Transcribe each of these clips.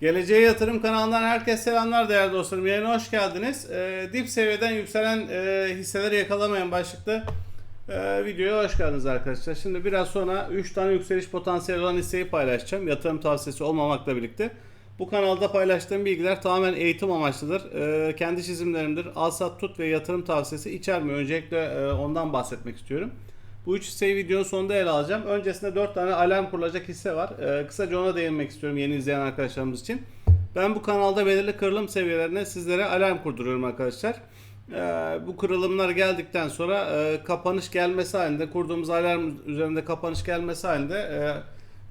Geleceğe Yatırım kanalından herkese selamlar değerli dostlarım. Yayına hoş geldiniz. Ee, dip seviyeden yükselen e, hisseleri yakalamayan başlıklı e, videoya hoş geldiniz arkadaşlar. Şimdi biraz sonra 3 tane yükseliş potansiyeli olan hisseyi paylaşacağım. Yatırım tavsiyesi olmamakla birlikte. Bu kanalda paylaştığım bilgiler tamamen eğitim amaçlıdır. Ee, kendi çizimlerimdir. Al sat tut ve yatırım tavsiyesi içermiyor. Öncelikle e, ondan bahsetmek istiyorum. Bu üç hisseyi videonun sonunda ele alacağım. Öncesinde 4 tane alarm kurulacak hisse var. Ee, kısaca ona değinmek istiyorum yeni izleyen arkadaşlarımız için. Ben bu kanalda belirli kırılım seviyelerine sizlere alarm kurduruyorum arkadaşlar. Ee, bu kırılımlar geldikten sonra e, kapanış gelmesi halinde kurduğumuz alarm üzerinde kapanış gelmesi halinde e,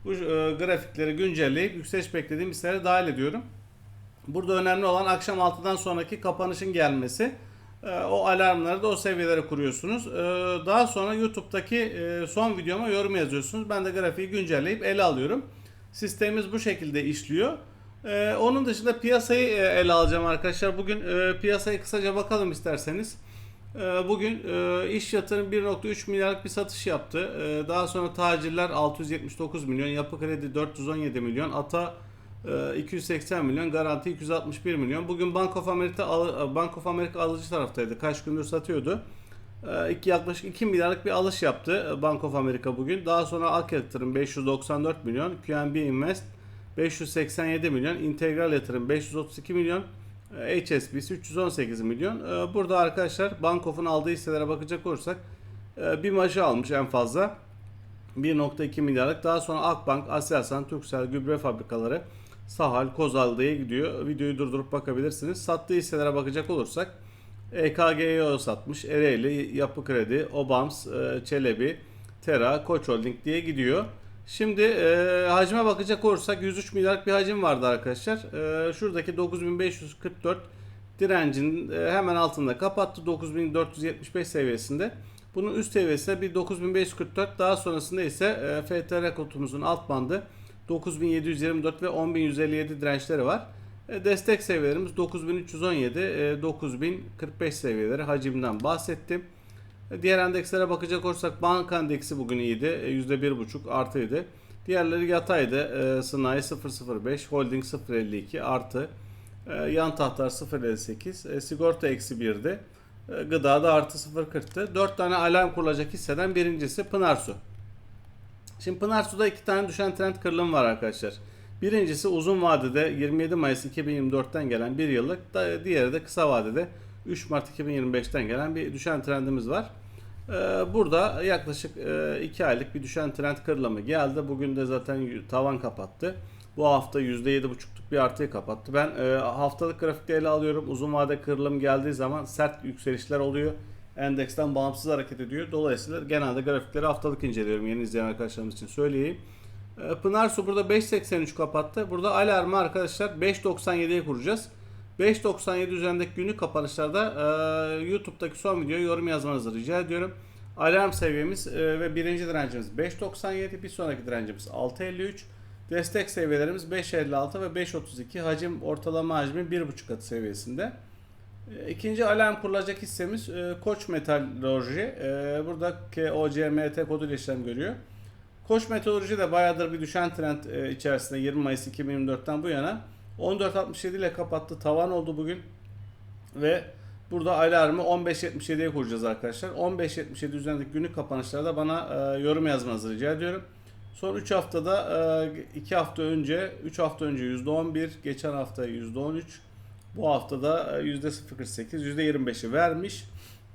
bu e, grafikleri güncelleyip yükseliş beklediğim hisselere dahil ediyorum. Burada önemli olan akşam 6'dan sonraki kapanışın gelmesi. Ee, O alarmları da o seviyelere kuruyorsunuz. Ee, Daha sonra YouTube'daki e, son videoma yorum yazıyorsunuz. Ben de grafiği güncelleyip ele alıyorum. Sistemimiz bu şekilde işliyor. Ee, Onun dışında piyasayı e, ele alacağım arkadaşlar. Bugün e, piyasayı kısaca bakalım isterseniz. Bugün iş yatırım 1.3 milyarlık bir satış yaptı. Daha sonra tacirler 679 milyon, yapı kredi 417 milyon, ata 280 milyon, garanti 261 milyon. Bugün Bank of America Bank of America alıcı taraftaydı. Kaç gündür satıyordu. E, iki, yaklaşık 2 milyarlık bir alış yaptı e, Bank of America bugün. Daha sonra Ak Yatırım 594 milyon, QNB Invest 587 milyon, Integral Yatırım 532 milyon, e, HSBC 318 milyon. E, Burada arkadaşlar Bank of'un aldığı hisselere bakacak olursak e, bir maçı almış en fazla. 1.2 milyarlık. Daha sonra Akbank, Aselsan, Turkcell, Gübre Fabrikaları, Sahal, Kozal diye gidiyor. Videoyu durdurup bakabilirsiniz. Sattığı hisselere bakacak olursak EKG'ye satmış, Ereğli, Yapı Kredi, Obams, e, Çelebi, Tera, Koç Holding diye gidiyor. Şimdi e, hacme bakacak olursak 103 milyarlık bir hacim vardı arkadaşlar. E, şuradaki 9544 direncin e, hemen altında kapattı 9475 seviyesinde. Bunun üst seviyesine bir 9544 daha sonrasında ise e, FTR kodumuzun alt bandı 9724 ve 10157 dirençleri var. E, destek seviyelerimiz 9317, e, 9045 seviyeleri hacimden bahsettim. E, Diğer endekslere bakacak olursak banka endeksi bugün iyiydi. E, %1,5 artıydı. Diğerleri yataydı. E, Sınai 0,05, Holding 0,52 artı. E, Yan tahtar 0,58, e, sigorta eksi 1'di. E, Gıda da artı 0,40'tı. 4 tane alarm kurulacak hisseden birincisi Pınarsu. Şimdi Pınarsu'da iki tane düşen trend kırılım var arkadaşlar. Birincisi uzun vadede 27 Mayıs 2024'ten gelen bir yıllık, diğeri de kısa vadede 3 Mart 2025'ten gelen bir düşen trendimiz var. Ee, Burada yaklaşık 2 aylık bir düşen trend kırılımı geldi. Bugün de zaten tavan kapattı. Bu hafta %7,5'luk bir artıyı kapattı. Ben e, haftalık grafikte ele alıyorum. Uzun vade kırılım geldiği zaman sert yükselişler oluyor. Endeksten bağımsız hareket ediyor. Dolayısıyla genelde grafikleri haftalık inceliyorum. Yeni izleyen arkadaşlarımız için söyleyeyim. E, Pınarsu burada 5.83 kapattı. Burada alarmı arkadaşlar 5.97'ye kuracağız. 5.97 üzerindeki günlük kapanışlarda e, YouTube'daki son videoya yorum yazmanızı rica ediyorum. Alarm seviyemiz e, ve birinci direncimiz 5.97, bir sonraki direncimiz 6.53. Destek seviyelerimiz 5.56 ve 5.32. Hacim ortalama hacmi 1.5 katı seviyesinde. E, İkinci alarm kurulacak hissemiz e, Koç Metalurji. E, Burada KOCMT koduyla işlem görüyor. Koç Metalurji de bayağıdır bir düşen trend e, içerisinde 20 Mayıs 2024'ten bu yana 14.67 ile kapattı. Tavan oldu bugün. Ve burada alarmı 15.77'ye kuracağız arkadaşlar. 15.77 üzerindeki günlük kapanışlarda bana e, yorum yazmanızı rica ediyorum. Son 3 haftada 2 hafta önce 3 hafta önce %11, geçen hafta %13, bu haftada e, %0.48, %25'i vermiş.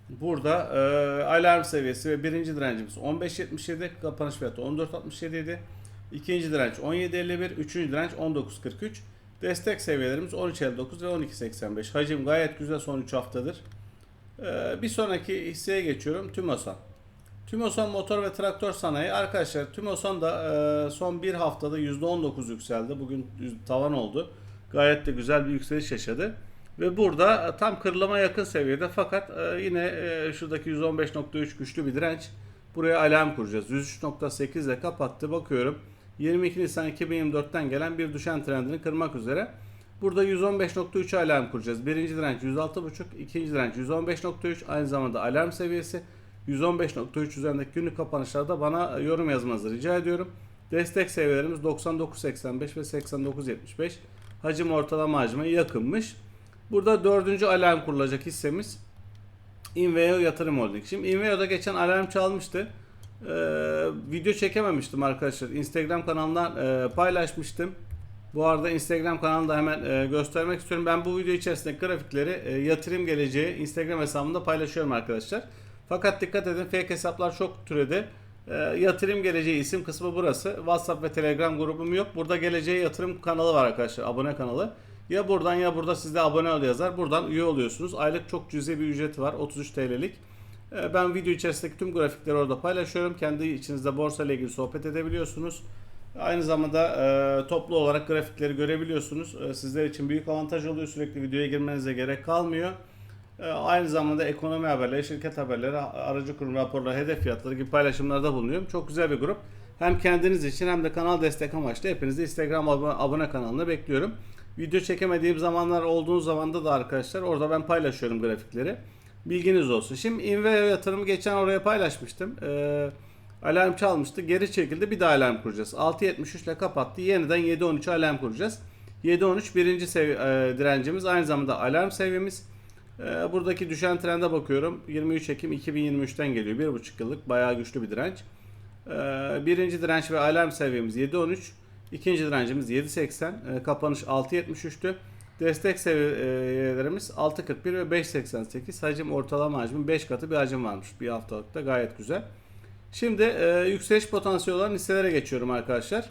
Burada e, alarm seviyesi ve birinci direncimiz 15.77, kapanış fiyatı 14.67 idi. İkinci direnç 17.51, üçüncü direnç 19.43. Destek seviyelerimiz 13.59 ve 12.85. Hacim gayet güzel son 3 haftadır. E, bir sonraki hisseye geçiyorum. Tümosan. Tümosan Motor ve Traktör Sanayi. Arkadaşlar Tümosan da e, son bir haftada %19 yükseldi. Bugün tavan oldu. Gayet de güzel bir yükseliş yaşadı. Ve burada e, tam kırılama yakın seviyede fakat e, yine e, şuradaki 115.3 güçlü bir direnç. Buraya alarm kuracağız. 103.8 ile kapattı. Bakıyorum 22 Nisan 2024'ten gelen bir düşen trendini kırmak üzere. Burada 115.3 alarm kuracağız. Birinci direnç 106.5, ikinci direnç 115.3 aynı zamanda alarm seviyesi. 115.3 üzerindeki günlük kapanışlarda bana yorum yazmanızı rica ediyorum. Destek seviyelerimiz 99.85 ve 89.75. Hacim ortalama hacme yakınmış. Burada dördüncü alarm kurulacak hissemiz Inveo Yatırım Holding. Şimdi Inveo'da geçen alarm çalmıştı. Ee, video çekememiştim arkadaşlar. Instagram kanalından e, paylaşmıştım. Bu arada Instagram kanalında hemen e, göstermek istiyorum. Ben bu video içerisindeki grafikleri e, yatırım geleceği Instagram hesabımda paylaşıyorum arkadaşlar. Fakat dikkat edin fake hesaplar çok türedi. E, yatırım geleceği isim kısmı burası. WhatsApp ve Telegram grubum yok. Burada geleceği yatırım kanalı var arkadaşlar. Abone kanalı. Ya buradan ya burada sizde abone ol yazar. Buradan üye oluyorsunuz. Aylık çok cüzi bir ücreti var. 33 TL'lik. E, Ben video içerisindeki tüm grafikleri orada paylaşıyorum. Kendi içinizde borsa ile ilgili sohbet edebiliyorsunuz. Aynı zamanda e, toplu olarak grafikleri görebiliyorsunuz. E, sizler için büyük avantaj oluyor. Sürekli videoya girmenize gerek kalmıyor. E, aynı zamanda ekonomi haberleri, şirket haberleri, aracı kurum raporları, hedef fiyatları gibi paylaşımlarda bulunuyorum. Çok güzel bir grup. Hem kendiniz için hem de kanal destek amaçlı hepinizi Instagram abone, abone kanalına bekliyorum. Video çekemediğim zamanlar olduğu zamanda da arkadaşlar orada ben paylaşıyorum grafikleri. Bilginiz olsun. Şimdi Inveo yatırımı geçen oraya paylaşmıştım. Ee, alarm çalmıştı. Geri çekildi. Bir daha alarm kuracağız. 6.73 ile kapattı. Yeniden 7.13 alarm kuracağız. 7.13 birinci sevi- e, direncimiz. Aynı zamanda alarm seviyemiz. Ee, buradaki düşen trende bakıyorum. 23 Ekim 2023'ten geliyor. 1,5 yıllık bayağı güçlü bir direnç. Ee, birinci direnç ve alarm seviyemiz 7.13. İkinci direncimiz 7.80. Ee, kapanış 6.73'tü. Destek seviyelerimiz 6.41 ve 5.88. Hacim ortalama hacmin 5 katı bir hacim varmış bir haftalıkta. Gayet güzel. Şimdi e, yükseliş potansiyeli olan hisselere geçiyorum arkadaşlar.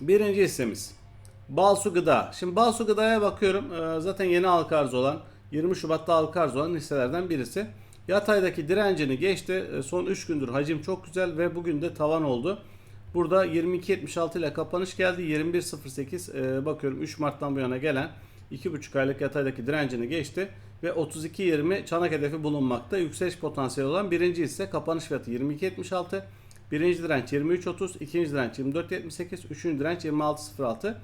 Birinci hissemiz. Balsu Gıda. Şimdi Balsu Gıda'ya bakıyorum. Zaten yeni halka arz olan 20 Şubat'ta halka arz olan hisselerden birisi. Yataydaki direncini geçti. Ee, Son 3 gündür hacim çok güzel ve bugün de tavan oldu. Burada 22.76 ile kapanış geldi. 21.08 e, bakıyorum 3 Mart'tan bu yana gelen 2,5 aylık yataydaki direncini geçti ve 32.20 çanak hedefi bulunmakta. Yükseliş potansiyeli olan birinci hisse kapanış fiyatı 22.76. Birinci direnç 23.30, ikinci direnç 24.78, üçüncü direnç 26.06.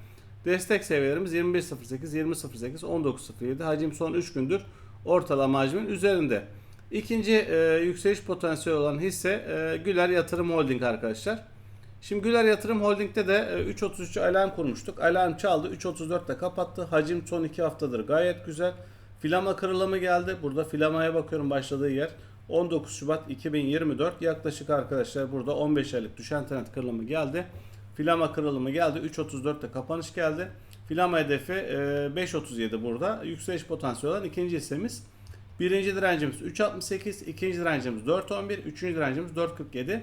Destek seviyelerimiz 21.08, 20.08, 19.07. Hacim son 3 gündür ortalama hacmin üzerinde. İkinci e, yükseliş potansiyeli olan hisse e, Güler Yatırım Holding arkadaşlar. Şimdi Güler Yatırım Holding'de de e, 3.33 alarm kurmuştuk. Alarm çaldı. 3.34'te kapattı. Hacim son 2 haftadır gayet güzel. Filama kırılımı geldi. Burada filamaya bakıyorum başladığı yer. 19 Şubat 2024 yaklaşık arkadaşlar burada 15 aylık düşen trend kırılımı geldi. Filama kırılımı geldi. 3.34'te kapanış geldi. Filama hedefi e, 5.37 burada. Yükseliş potansiyeli olan ikinci hissemiz. Birinci direncimiz 3.68, ikinci direncimiz 4.11, üçüncü direncimiz 4.47.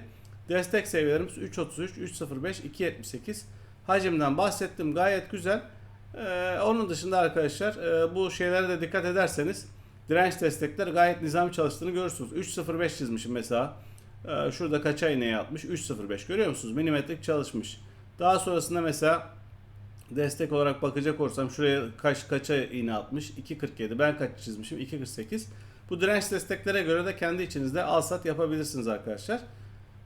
Destek seviyelerimiz 3.33, 3.05, 2.78. Hacimden bahsettim gayet güzel. Ee, onun dışında arkadaşlar e, bu şeylere de dikkat ederseniz direnç destekler gayet nizami çalıştığını görürsünüz. 3.05 çizmişim mesela. Ee, şurada kaça iğneyi atmış? 3.05 görüyor musunuz? Milimetrik çalışmış. Daha sonrasında mesela destek olarak bakacak olursam şuraya kaç kaça iğne atmış? 2.47. Ben kaç çizmişim? 2.48. Bu direnç desteklere göre de kendi içinizde al sat yapabilirsiniz arkadaşlar.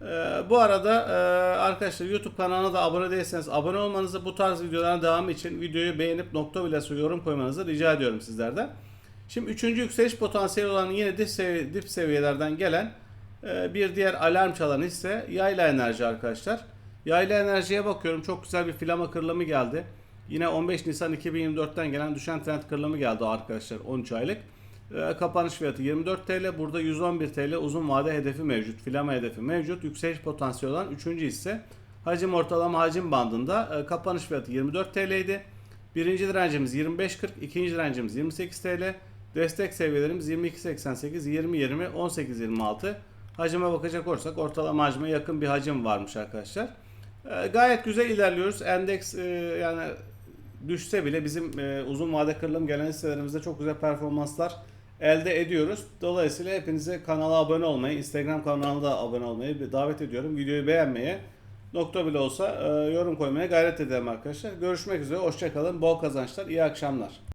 Ee, bu arada e, arkadaşlar YouTube kanalına da abone değilseniz abone olmanızı bu tarz videoların devamı için videoyu beğenip nokta bile yorum koymanızı rica ediyorum sizlerden. Şimdi üçüncü yükseliş potansiyeli olan yine dip, sevi- dip seviyelerden gelen bir diğer alarm çalan ise yayla enerji arkadaşlar. Yayla enerjiye bakıyorum çok güzel bir filama kırılımı geldi. Yine 15 Nisan 2024'ten gelen düşen trend kırılımı geldi arkadaşlar 13 aylık. E, kapanış fiyatı 24 TL. Burada 111 TL uzun vade hedefi mevcut. Filama hedefi mevcut. Yükseliş potansiyeli olan 3. hisse. Hacim ortalama hacim bandında e, kapanış fiyatı 24 TL idi. Birinci direncimiz 25.40, ikinci direncimiz 28 TL. Destek seviyelerimiz 22.88, 20.20, 18.26. Hacime bakacak olursak ortalama hacme yakın bir hacim varmış arkadaşlar. E, gayet güzel ilerliyoruz. Endeks e, yani düşse bile bizim e, uzun vade kırılım gelen hisselerimizde çok güzel performanslar elde ediyoruz. Dolayısıyla hepinize kanala abone olmayı, Instagram kanalına da abone olmayı davet ediyorum. Videoyu beğenmeye, nokta bile olsa e, yorum koymaya gayret edelim arkadaşlar. Görüşmek üzere, hoşçakalın, bol kazançlar, iyi akşamlar.